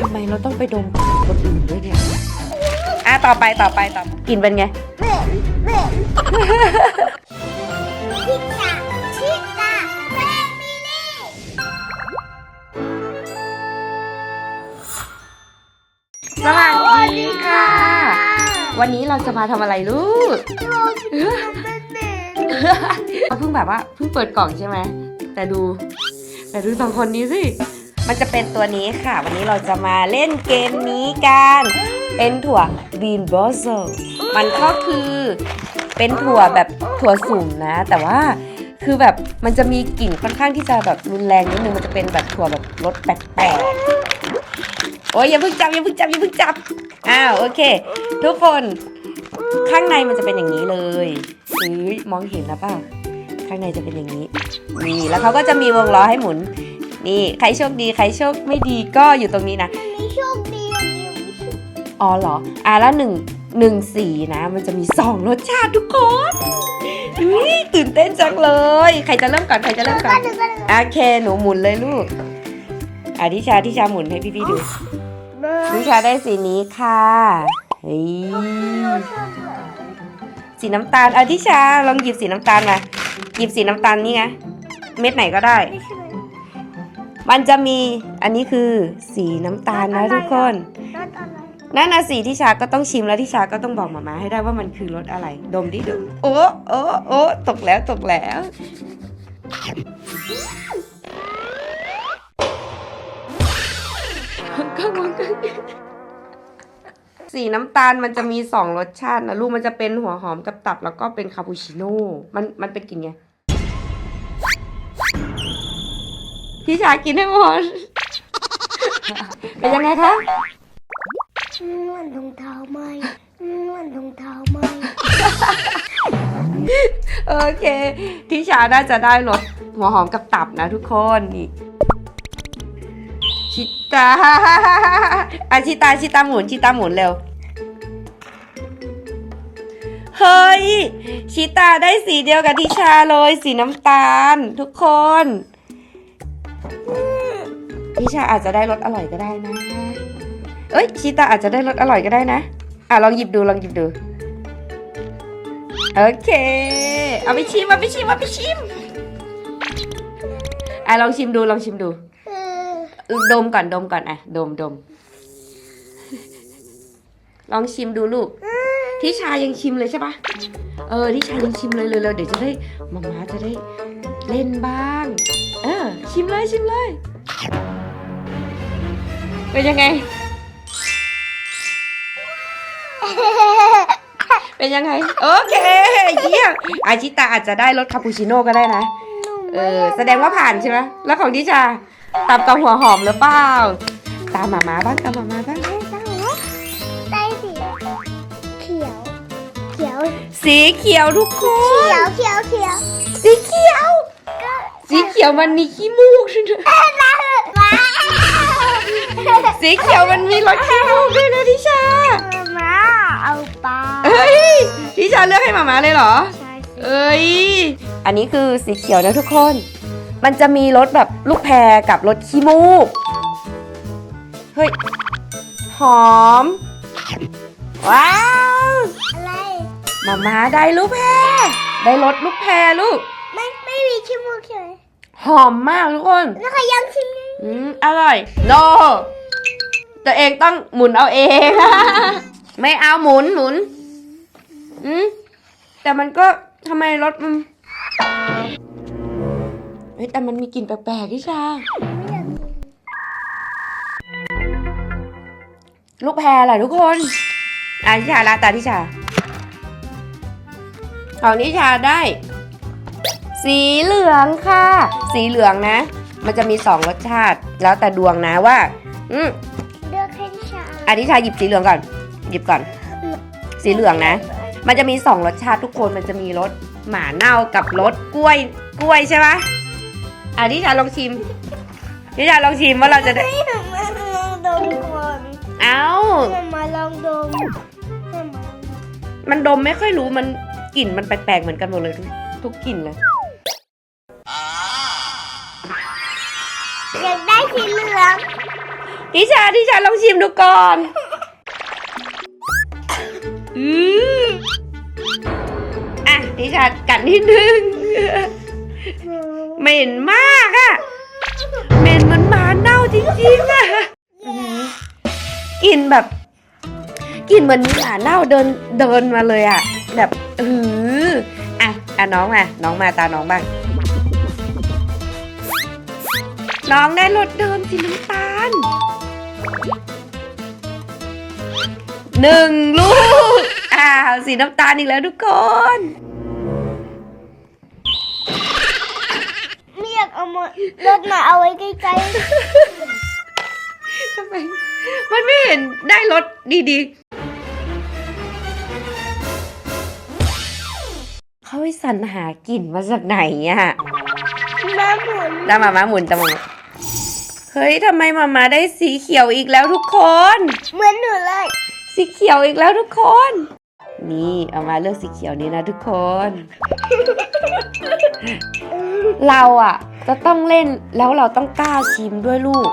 ทำไมเราต้องไปดมคนอื่นด้วยเนี่ย อะต่อไปต่อไปต่อกินเป็นไงเว้เว้ชิตาชิตาแฟมิลี่ สวัสดีค่ะ วันนี้เราจะมาทำอะไรลูกเราจะเป็นเด็กเราเพิ่งแบบว่าเพิ่งเปิดกล่องใช่ไหม แต่ดู แต่ดูสองคนนี้สิ มันจะเป็นตัวนี้ค่ะ วันนี้เราจะมาเล่นเกมนี้กัน เป็นถั่วบีนบอสโซมันก็คือเป็นถั่วแบบถั่วสุ่มนะ แต่ว่าคือแบบมันจะมีกลิ่นค่อนข้างที่จะแบบรุนแรงนิดนึงมันจะเป็นแบบถั่วแบบรสแปลกๆโอ้ยอย่าเพิ่งจับอย่าเพิ่งจับอย่าเพิ่งจับอ้าวโอเค ทุกคนข้างในมันจะเป็นอย่างนี้เลยเฮ้ยมองเห็นนะเปล่าข้างในจะเป็นอย่างนี้นี่แล้วเขาก็จะมีวงล้อให้หมุน นี่ใครโชคดีใครโชคไม่ดีก็อยู่ตรงนี้นะ มีโชคดีอันเดียวไม่ใช่อ๋อเหรอ อะแล้วหนึ่งหนึ่งสีนะ มันจะมีสองรสชาติทุกคนอุ๊ยตื่นเต้นจังเลย ใครจะเริ่มก่อนใครจะเริ่มก่อนเดี๋ยวกันโอเค หนูหมุนเลยลูกอะทิชาทิชาหมุนให้พี่ๆดูทิชาได้สีนี้ค่ะเฮ้ยสีน้ำตาลเอาทิชาลองหยิบสีน้ำตาลมา หยิบสีน้ำตาลนี่ไง เม็ดไหนก็ได้ ไม่ใช่ มันจะมีอันนี้คือสีน้ำตาลนะทุกคน รสอะไรนั่นนะสีที่ชาก็ต้องชิมแล้วที่ชาก็ต้องบอกหมามาให้ได้ว่ามันคือรสอะไร ดมดิดมโอ้โอ้โอ้ตกแล้วตกแล้วก็มันก็สีน้ำตาลมันจะมีสองรสชาตินะลูกมันจะเป็นหัวหอมกับตับแล้วก็เป็นคาปูชิโน่ มันมันเป็นกลิ่นไง พี่ชากินให้หมด เป็นยังไงคะนวดรองเท้าไหมนวดรองเท้าไหมโอเคทิชาน่าจะได้รสหัวหอมกับตับนะทุกคนนี่ชิตาอาชิตาชิตาหมุนชิตาหมุนเร็ว เฮ้ย ชิตาได้สีเดียวกับทิชาเลย สีน้ำตาล ทุกคน ทิชาอาจจะได้รสอร่อยก็ได้นะ เอ้ยชิตาอาจจะได้รสอร่อยก็ได้นะ อะลองหยิบดูลองหยิบดู โอเค เอาไปชิมเอาไปชิมเอาไปชิม อะลองชิมดูลองชิมดู ดมก่อนดมก่อนอะ ดมดม ลองชิมดูลูกทิชายังชิมเลยใช่ปะเออทิชายังชิมเลยเลยเเดี๋ยวจะได้มาม่าจะได้เล่นบ้าง ชิมเลยชิมเลยเป็นยังไง เป็นยังไง โอเคเยี่ยมอาชิตาอาจจะได้รสคาปูชิโน่ก็ได้นะ เออ แสดงว่าผ่านใช่ไหมแล้วของทิชาตับกับหัวหอมหรือเปล่า ตามหมาม้าบ้างตามหมาม้าบ้างได้สีเขียว เขียว สีเขียวทุกคเขียนวเขียวเขียว สีเขียว สีเขียวมันมีขี้มูกด้วยนะว้าสีเขียวมันมีรสขี้มูกด้วยนะทิชามาเอาปลาเอ้ยทิชาเลือกให้หมาม้าเลยเหรอ ใช่สิเอ้ย อันนี้คือสีเขียวนะทุกคน มันจะมีรสแบบลูกแพรกับรสขี้มูก เฮ้ย หอม ว้าว อะไรมาม้าได้ลูกแพรได้รสลูกแพรลูก ไม่ไม่มีขี้มูกใช่ไหมหอมมากทุกคน แล้วก็ยังชิมยังอืมอร่อย โน ตัวเองต้องหมุนเอาเอง ไม่เอาหมุนหมุน อืมแต่มันก็ทำไมรสมันเฮ้ยแต่มันมีกลิ่นแปลกๆที่ชาไม่อยากกินลูกแพรแหละทุกคนอะทิชาละตาทิชาของทิชาได้ สีเหลืองค่ะ สีเหลืองนะ มันจะมีสองรสชาติ แล้วแต่ดวงนะว่า อืมเลือกให้ดิฉันอาทิชาหยิบสีเหลืองก่อน หยิบก่อน สีเหลืองนะ มันจะมีสองรสชาติทุกคน มันจะมีรสหมาเน่ากับรสกล้วย กล้วยใช่ปะอาทิชาลองชิมทิชาลองชิมว่าเราจะได้ ให้มาลองดมก่อนเอ้า ให้มาลองดมให้มามันดมไม่ค่อยรู้ มันกลิ่นมันแปลกๆเหมือนกันหมดเลยทุกทุกกลิ่นเลย อยากได้สีเหลืองทิชาทิชาลองชิมดูก่อน อืมอะทิชากัดนิดนึง เหม็นมากอะเหม็นเหมันหมาเน่าจริงๆอะกลิ่นแบบกลิ่นเหมือนมีหมาเน่าเดินเดินมาเลยอะแบบเอออะอะน้องมา น้องมาตาน้องบ้าง น้องได้รถเดิมสีน้ำตาลหนึ่งลูก อ้าว สีน้ำตาลอีกแล้วทุกคนไม่อยากเอามารถมาเอาไว้ใกล้ทำไม มันไม่เห็นได้รถดีๆ เขาไปสรรหากลิ่นมาจากไหนอะๆน้ำหมุน ตามมามาหมุนตามมาหมุน เฮ้ยทำไมมามาได้สีเขียวอีกแล้วทุกคน เหมือนหนูเลย สีเขียวอีกแล้วทุกคน นี่เอามาเลือกสีเขียวนี้นะทุกคน เราอะจะต้องเล่นแล้วเราต้องกล้าชิมด้วยลูก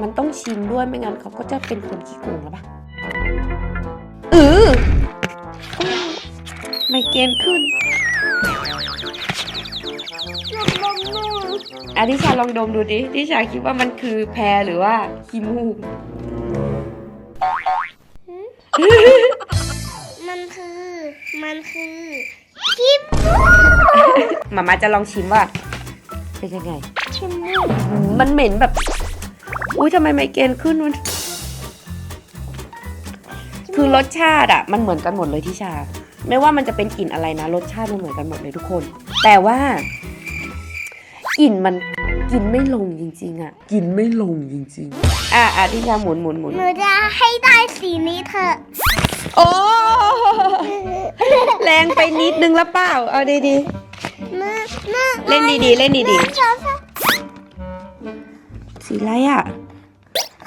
มันต้องชิมด้วยไม่งั้นเขาก็จะเป็นคนขี้โกงแล้วปะเออไม่เกณฑ์ขึ้นลมลมนู อะดิชาลองดมดูดิดิชาคิดว่ามันคือแพรหรือว่าขี้มูกมันคือ มันคือคิมมามาจะลองชิมว่าเป็นยังไงคิมอืมมันเหม็นแบบ อุ้ยทำไมไมเกรนขึ้นมันคือรสชาติอะมันเหมือนกันหมดเลยที่ชา ไม่ว่ามันจะเป็นกลิ่นอะไรนะ รสชาติมันเหมือนกันหมดเลยทุกคน แต่ว่า กลิ่นมันกินไม่ลงจริงๆอะกินไม่ลงจริงๆ อะอะที่ชาหมุนหมุนหมุนหนูจะให้ได้สีนี้เถอะ โอ้แรงไปนิดนึงแล้วเปล่า เอาดีเมื่อเมื่อๆเล่นดีๆ เล่นดีเมื่อสองสามๆสีอะไรอะ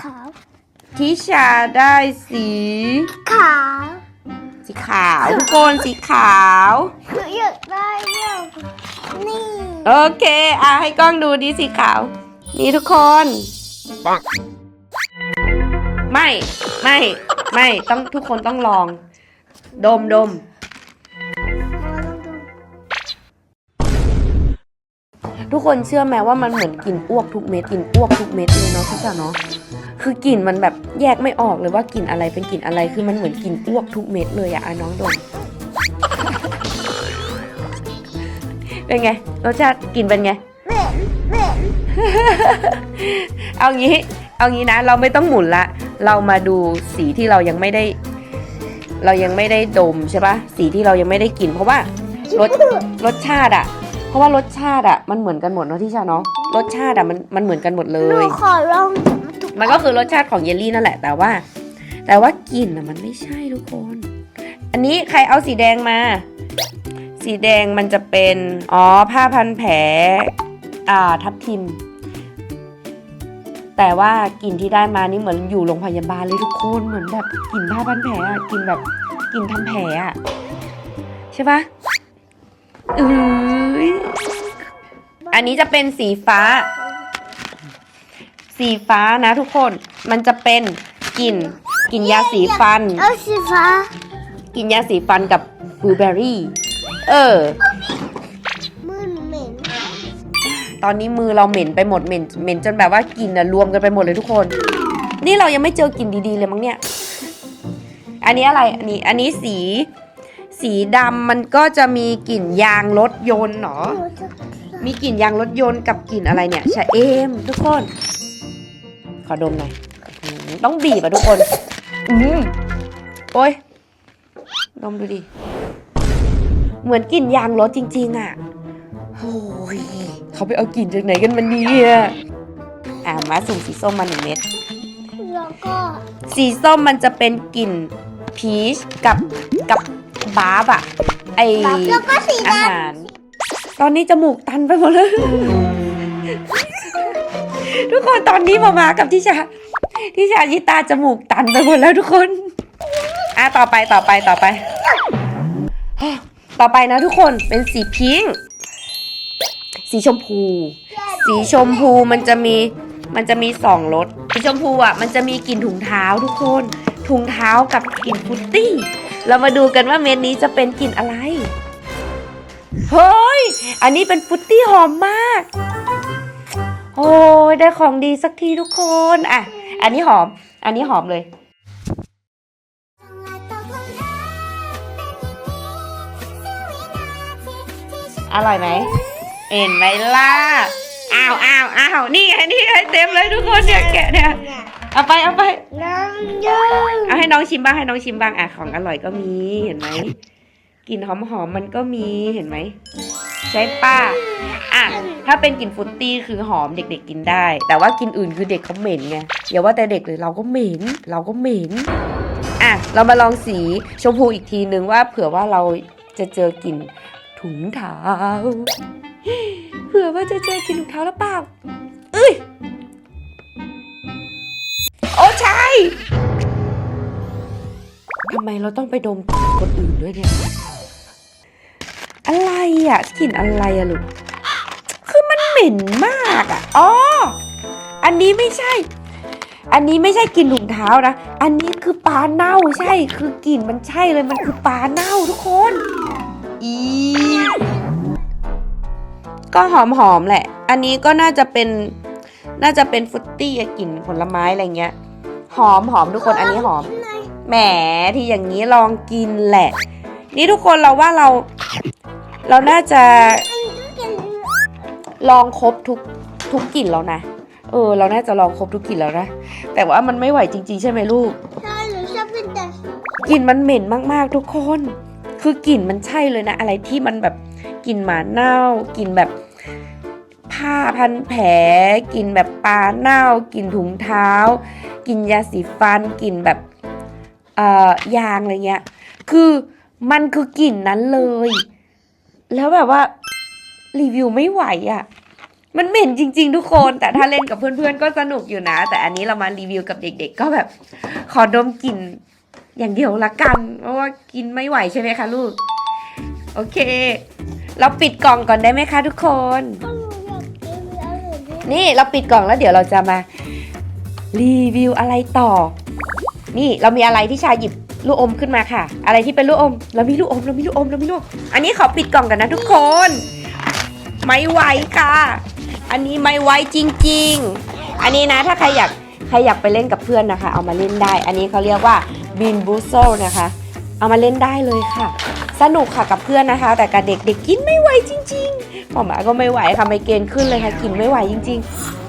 ขาวทิชาได้สี ขาว สีขาวทุกคนสีขาวหนูอยากได้เรื่องนี่ โอเค อะให้กล้องดูดิสีขาว นี่ทุกคนไม่ไม่ไม่ต้องทุกคนต้องลอง ดมดมมาลองดูทุกคนเชื่อไหมว่ามันเหมือนกลิ่นอ้วกทุกเม็ดกลิ่นอ้วกทุกเม็ดเลยเนาะพี่จ๋าเนาะคือกลิ่นมันแบบแยกไม่ออกเลยว่ากลิ่นอะไรเป็นกลิ่นอะไรคือมันเหมือนกลิ่นอ้วกทุกเม็ดเลยอะอะน้องดม เป็นไงรสชาติกลิ่นเป็นไงเหม็นเหม็นเอางี้ เอางี้นะ เราไม่ต้องหมุนละ เรามาดูสีที่เรายังไม่ได้ เรายังไม่ได้ดมใช่ปะสีที่เรายังไม่ได้กลิ่นเพราะว่ารสรสชาติอะเพราะว่ารสชาติอะมันเหมือนกันหมดเนาะที่ชาเนาะรสชาติอะมันมันเหมือนกันหมดเลหนูย ขอลองทุกมันก็คือรสชาติของเยลลี่นั่นแหละ แต่ว่า แต่ว่ากลิ่นอะมันไม่ใช่ทุกคน อันนี้ใครเอาสีแดงมา สีแดงมันจะเป็น อ๋อ ผ้าพันแผล อ่า ทับทิม แต่ว่ากลิ่นที่ได้มานี่เหมือนอยู่โรงพยาบาลเลยทุกคน เหมือนแบบกลิ่นผ้าพันแผลอะกลิ่นแบบกลิ่นทำแผลอะใช่ปะเอ้ยอันนี้จะเป็นสีฟ้า สีฟ้านะทุกคน มันจะเป็นกลิ่นกลิ่นยาสีฟัน เอาสีฟ้ากินยาสีฟันกับบลูเบอร์รี่ เออ มือหนูเหม็นตอนนี้มือเราเหม็นไปหมดเหม็นเหม็นจนแบบว่ากลิ่นอะรวมกันไปหมดเลยทุกคน นี่เรายังไม่เจอกลิ่นดีๆเลยมั้งเนี่ย อันนี้อะไร อันนี้ อันนี้สี สีดำมันก็จะมีกลิ่นยางรถยนต์เนาะหนูจะมีกลิ่นยางรถยนต์กับกลิ่นอะไรเนี่ยชะเอม ทุกคน ขอดมหน่อยอืมต้องบีบอะทุกคน อืมโอ้ยดมดูดิ เหมือนกลิ่นยางรถจริง ๆอะโอ้ยเขาไปเอากลิ่นจากไหนกันมันเนี่ย อ่ามาสุ่มสีส้มมาหนึ่งเม็ด แล้วก็สีส้มมันจะเป็นกลิ่นพีชกับกับบาร์บอะไอแล้วก็สีอาดหาร ตอนนี้จมูกตันไปหมดเลยทุกคนตอนนี้มามากับทิชาทิชายิตาจมูกตันไปหมดแล้วทุกคน อะต่อไปต่อไปต่อไป ต่อไปนะทุกคนเป็นสีพิงค์สีชมพู สีชมพูมันจะมีมันจะมีสองรสสีชมพูอะมันจะมีกลิ่นถุงเท้าทุกคน ถุงเท้ากับกลิ่นฟุตตี้ เรามาดูกันว่าเม็ดนี้จะเป็นกลิ่นอะไรเฮ้ยอันนี้เป็นฟุตตี้หอมมาก โอ้ยได้ของดีสักทีทุกคนอะอันนี้หอม อันนี้หอมเลย อร่อยไหมเห็นไหมล่ะอ้าวอ้าวอ้าวนี่ไงนี่ไงเต็มเลยทุกคนเนี่ยแกะเนี่ยเอาไปเอาไปน้ำยืดเอาให้น้องชิมบ้างให้น้องชิมบ้างอะของอร่อยก็มีเห็นไหมกลิ่นหอมๆมันก็มีเห็นไหมใช่ป้าอะถ้าเป็นกลิ่นฟรุตตี้คือหอมเด็ก ๆ กินได้ แต่ว่ากลิ่นอื่นคือเด็กเขาเหม็นไงอย่าว่าแต่เด็กเลยเราก็เหม็น เราก็เหม็นอะเรามาลองสีชมพูอีกทีนึงว่าเผื่อว่าเราจะเจอกลิ่น ถุงเท้าเผื่อว่าจะเจอกลิ่นถุงเท้าแล้วเปล่าเอ้ย โอ้ใช่ทำไมเราต้องไปดมกลิ่นคนอื่นด้วยเนี่ย อะไรอะกลิ่นอะไรอะลูก คือมันเหม็นมากอะ อ๋อ อันนี้ไม่ใช่ อันนี้ไม่ใช่กลิ่นถุงเท้านะ อันนี้คือปลาเน่าใช่ คือกลิ่นมันใช่เลย มันคือปลาเน่าทุกคน อี ก็หอมๆแหละ อันนี้ก็น่าจะเป็นน่าจะเป็นฟรุตตี้อะกลิ่นผลไม้อะไรเงี้ย หอมหอมทุกคนอันนี้หอม แหมที่อย่างนี้ลองกินแหละ นี่ทุกคนเราว่าเรา เราน่าจะลองครบทุกทุกกลิ่นแล้วนะ เออ เราน่าจะลองครบทุกกลิ่นแล้วนะ แต่ว่ามันไม่ไหวจริง ๆ ใช่ไหมลูก ใช่หนูชอบเป็นแต่กลิ่นมันเหม็นมากๆทุกคน คือกลิ่นมันใช่เลยนะ อะไรที่มันแบบกลิ่นหมาเน่ากลิ่นแบบ ผ้าพันแผลกลิ่นแบบปลาเน่ากลิ่นถุงเท้ากลิ่นยาสีฟันกลิ่นแบบเอ่อยางอะไรเงี้ย คือมันคือกลิ่นนั้นเลย แล้วแบบว่ารีวิวไม่ไหวอะ่ะ มันเหม็นจริง ๆ ทุกคน แต่ถ้าเล่นกับเพื่อนๆก็สนุกอยู่นะ แต่อันนี้เรามารีวิวกับเด็ก ๆ ก็แบบ ขอดมกลิ่นอย่างเดียวละกัน เพราะว่ากินไม่ไหวใช่ไหมคะลูก โอเค เราปิดกล่องก่อนได้ไหมคะทุกคน นี่เราปิดกล่องแล้วเดี๋ยวเราจะมารีวิวอะไรต่อ นี่เรามีอะไรที่ชาหยิบลูกอมขึ้นมาค่ะ อะไรที่เป็นลูกอม เรามีลูกอม เรามีลูกอม เรามีลูกอมอันนี้ขอปิดกล่องกันนะทุกคน ไม่ไหวค่ะ อันนี้ไม่ไหวจริง ๆ อันนี้นะถ้าใครอยากใครอยากไปเล่นกับเพื่อนนะคะ เอามาเล่นได้ อันนี้เขาเรียกว่าบินบูโซนะคะ เอามาเล่นได้เลยค่ะ สนุกค่ะกับเพื่อนนะคะ แต่กับเด็กเด็กกินไม่ไหวจริง ๆ หมอหมาก็ไม่ไหวค่ะไมเกรนขึ้นเลยค่ะกินไม่ไหวจริง ๆ